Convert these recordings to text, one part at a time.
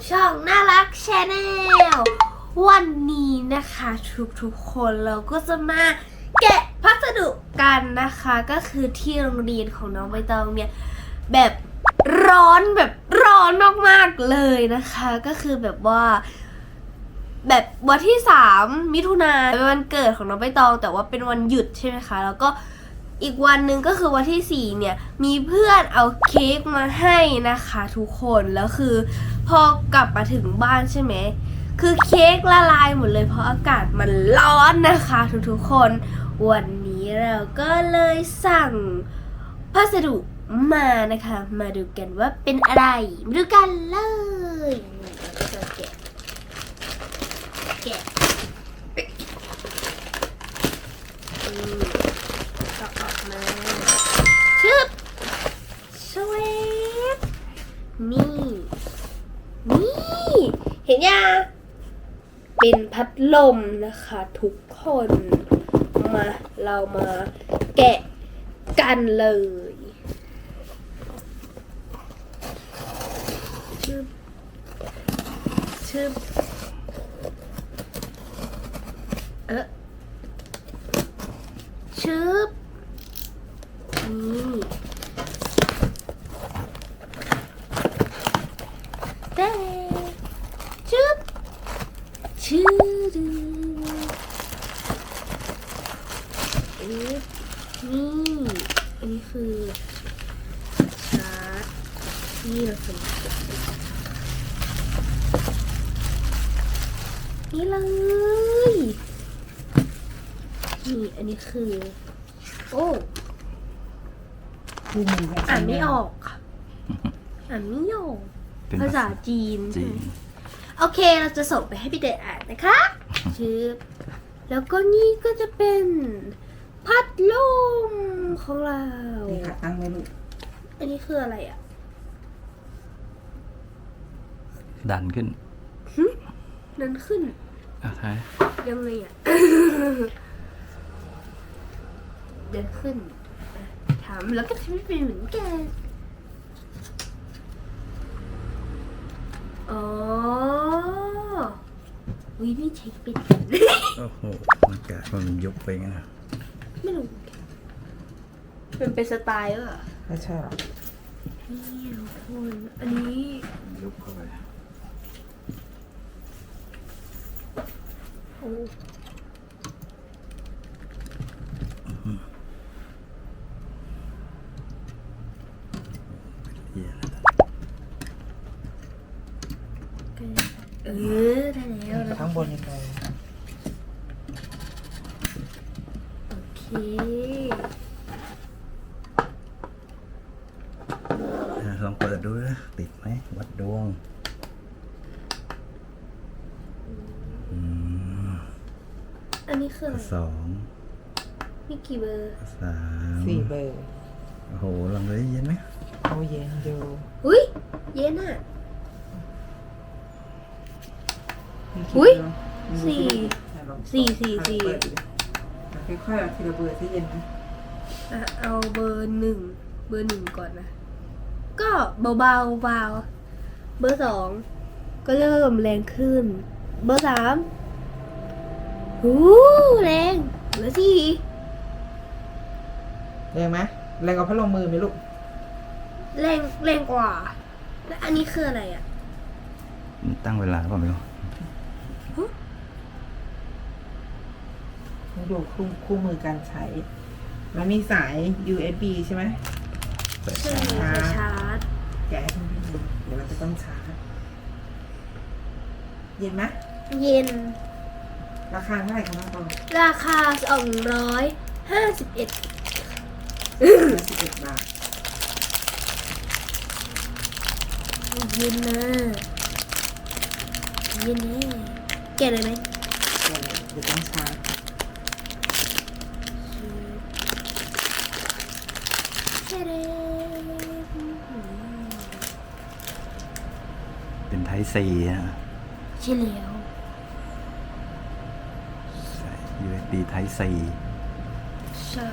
กับช่องน่ารักชาแนลวันนี้นะคะทุกทุกๆคนเราก็จะมาแกะพัสดุกันนะคะ ก็คือที่โรงเรียนของน้องใบตองเนี่ยแบบร้อนแบบร้อนมากๆเลยนะคะ ก็คือแบบว่าแบบวันที่สามมิถุนาเป็นวันเกิดของน้องใบตอง แต่ว่าเป็นวันหยุดใช่ไหมคะ แล้วก็ อีกวันหนึ่งก็คือวันที่สี่เนี่ย มีเพื่อนเอาเค้กมาให้นะคะทุกคนแล้วคือพอกลับมาถึงบ้านใช่ไหมคือเค้กละลายหมดเลยเพราะอากาศมันร้อนนะคะทุกๆคน วันนี้เราก็เลยสั่งพัสดุมานะคะ มาดูกันว่าเป็นอะไร มาดูกันเลยจะแกะแกะ เห็นยังเป็นพัดลมนะคะทุกคนมาเรามาแกะกันเลยชึบชึบเออชึบนี่เต้ชึบชื่อดูเอ๊ะนี่ อันนี้ คือชาร์จนี่เราสมนี่เลย นี่อันนี้คือ โอ้คู่มืออ่านไม่ออกค่ะอ่านไม่ออก เป็นภาษาจีน จีนโอเค เราจะส่งไปให้พี่เดชอ่านนะคะชื่อแล้วก็นี่ก็จะเป็น พัดลม ของเรา นี่ค่ะตั้งไว้ลูกอันนี้คืออะไรอะ ดันขึ้นนั้นขึ้น อะท้ายยังไงอะ เดินขึ้นอะถามแล้วก็ทำให้เป็นเหมือนกันอ๋อวินี่เช็คปิดโอ้โหมันกะมันยกไปงั้นนะไม่รู้ มันเป็นสไตล์เหรอไม่ใช่หรอนี่ทุกคนอันนี้ยกเข้าไปโอ้เหี้ยแล้วเออได้แล้วนะข้างบนยังไงโอเค อะลองเปิดดูนะติดไหม วัดดวงอืมอันนี้คืออะไรสองมีกี่เบอร์สามสี่เบอร์ โอ้โหลองเลยเย็นไหมเอาเย็นดูอุ้ยเย็นอะมีอุ๊ยกี่เบอร์สี่ไหนลองสี่สี่สี่เปิดดูค่อยๆเอาทีละเบอร์ที่เย็นนะอะเอาเบอร์หนึ่งเบอร์หนึ่งก่อนนะ ก็เบาๆเบา เบอร์สองก็เริ่มแรงขึ้น เบอร์สามหูแรงเบอร์สี่แรงไหมแรงเอาพัดลมมือไหมลูกแรงแรงกว่า แล้วอันนี้คืออะไรอะ ตั้งเวลาเปล่าไม่รู้ให้ดูคู่คู่มือการใช้ มันมีสาย USB ใช่ไหมเปิดใช่ช้าไหมชาร์จแกะให้คุณพี่ ดูเดี๋ยวเราจะต้องชาร์จเย็นไหมเย็น ราคาเท่าไหร่คะน้องตองราคาสองร้อยห้าสิบเอ็ดสิบเอ็ดบาทเย็นนะเย็นแน่แกะเลยไหมเดี๋ยวต้องชาร์จแค่เดเป็น ไทซีนะใช่แล้วใส่ USB ไทซีใช่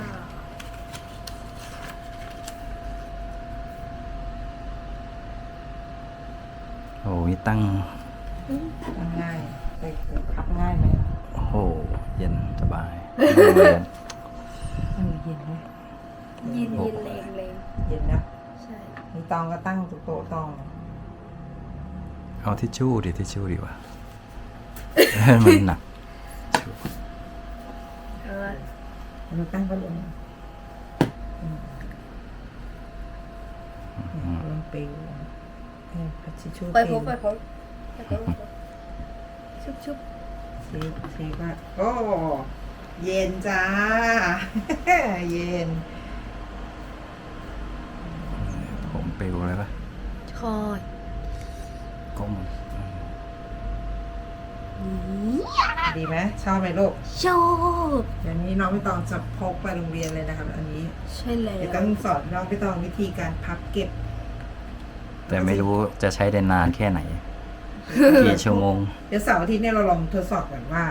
พโอ้ยตั้งตั้งง่ายแต่พับง่ายไหมโอ้โห เย็นสบายเออเย็นไหมยินยินแรงแรงเย็นนะ ใช่ มีตองก็ตั้งตุกโต๊ะตอง เอาทิชชู่ดิทิชชู่ดีกว่า มันหนักเอาตั้งก็ลมลงปิวให้พัชชิชูไปพปิวบไปพบไปพบชุบชุบเชฟเชฟว่าโอ้เย็นจ้า เย็น ผมปลิวเลยปะคอย ก้มดีไหมชอบไหมลูกชอบเดี๋ยวนี้น้องไม่ต้องจะพกไปโรงเรียนเลยนะครับ อันนี้ใช่แล้วเดี๋ยวต้องสอนน้องไม่ต้องวิธีการพับเก็บ แต่ไม่รู้จะใช้ได้นานแค่ไหนกี่ชั่วโมง เดี๋ยวเสาร์อาทิตย์เนี่ยเราลองทดสอบกันว่า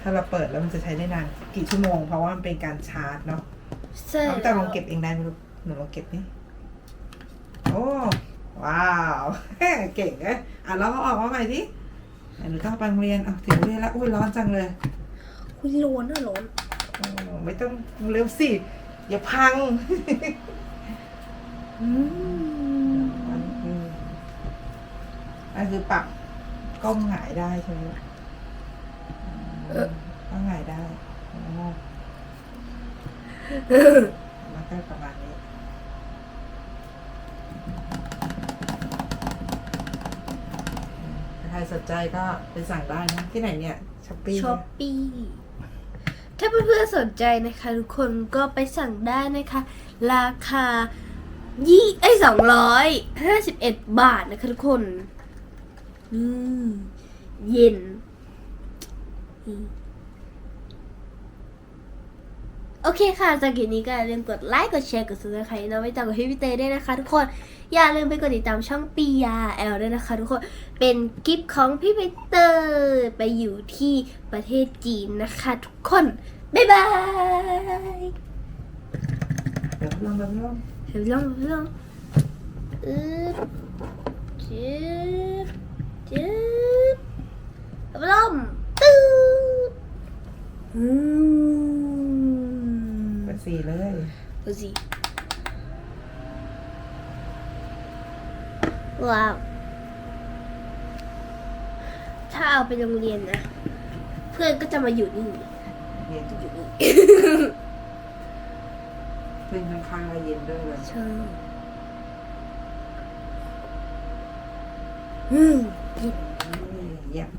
ถ้าเราเปิดแล้วมันจะใช้ได้นานกี่ชั่วโมง เพราะว่ามันเป็นการชาร์จเนาะใช่น้องแต่ลองเก็บเองได้ไหมลูกหนูลองเก็บนี่โอ้ ว้าวเก่งนะอะเราเอาออกมาใหม่สิอะหนูต้องไปโรงเรียนอะถึงโรงเรียนแล้วอุ้ยร้อนจังเลยคุยร้อนอะร้อนโอ้ไม่ต้องเร็วสิอย่าพังอืมอืมอันคือปรับก้มหงายได้ใช่ไหมก็หงายได้โอ้มันก็ประมาณนี้ ถ้าใค รสนใจก็ไปสั่งได้นะที่ไหนเนี่ยช้อปปี้ช้อปปี้ถ้าเพื่อนๆสนใจนะคะทุกคนก็ไปสั่งได้นะคะ ราคายี่ไอ้สองร้อยห้าสิบเอ็ดบาทนะคะทุกคนนี่เย็นอืม โอเคค่ะจากคลิปนี้ก็อย่าลืมกดไลค์ กดแชร์ กดซับสไครต์น้องไม่ต่างกับพี่พี่เต้ด้วยนะคะทุกคน อย่าลืมไปกดติดตามช่องปียาแอลด้วยนะคะทุกคน เป็นกิฟต์ของพี่ใบเตยไปอยู่ที่ประเทศจีนนะคะทุกคน บ๊ายบายเดี๋ยวลองแบบลองเดี๋ยลองเดี๋ยวลองอึ๊บจึ๊บจึ๊บแล้วลมตื้ออืม สีเลยดูสิว้าวถ้าเอาไปโรงเรียนนะ เพื่อนก็จะมาอยู่นี่เย็นอยู่นี่เพื่อนข้างๆก็เย็นด้วยเลยใช่อืมเยี่ยม